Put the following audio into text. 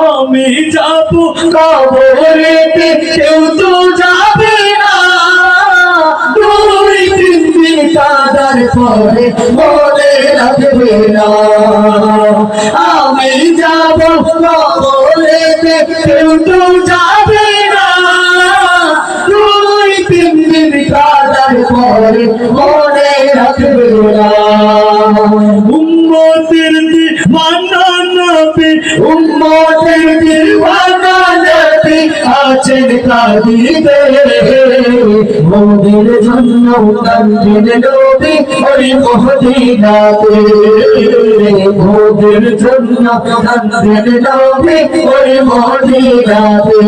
আমি যাব কবরেতে, কেউ তো যাবে না। দুই তিন পরে মনে রাখবে না। আমি যাব কবরেতে, কেউ তো যাবে না। দুই তিন দিন কাদার পরে মনে রাখবে না। উম্মতের দিওয়ানা নবী উম্মতের দিওয়ানা নবী আছেন কাঁদিতে মোদের জন্য কান্দেন নবী ওই মদিনাতে মোদের জন্য কান্দেন নবী ওই মদিনাতে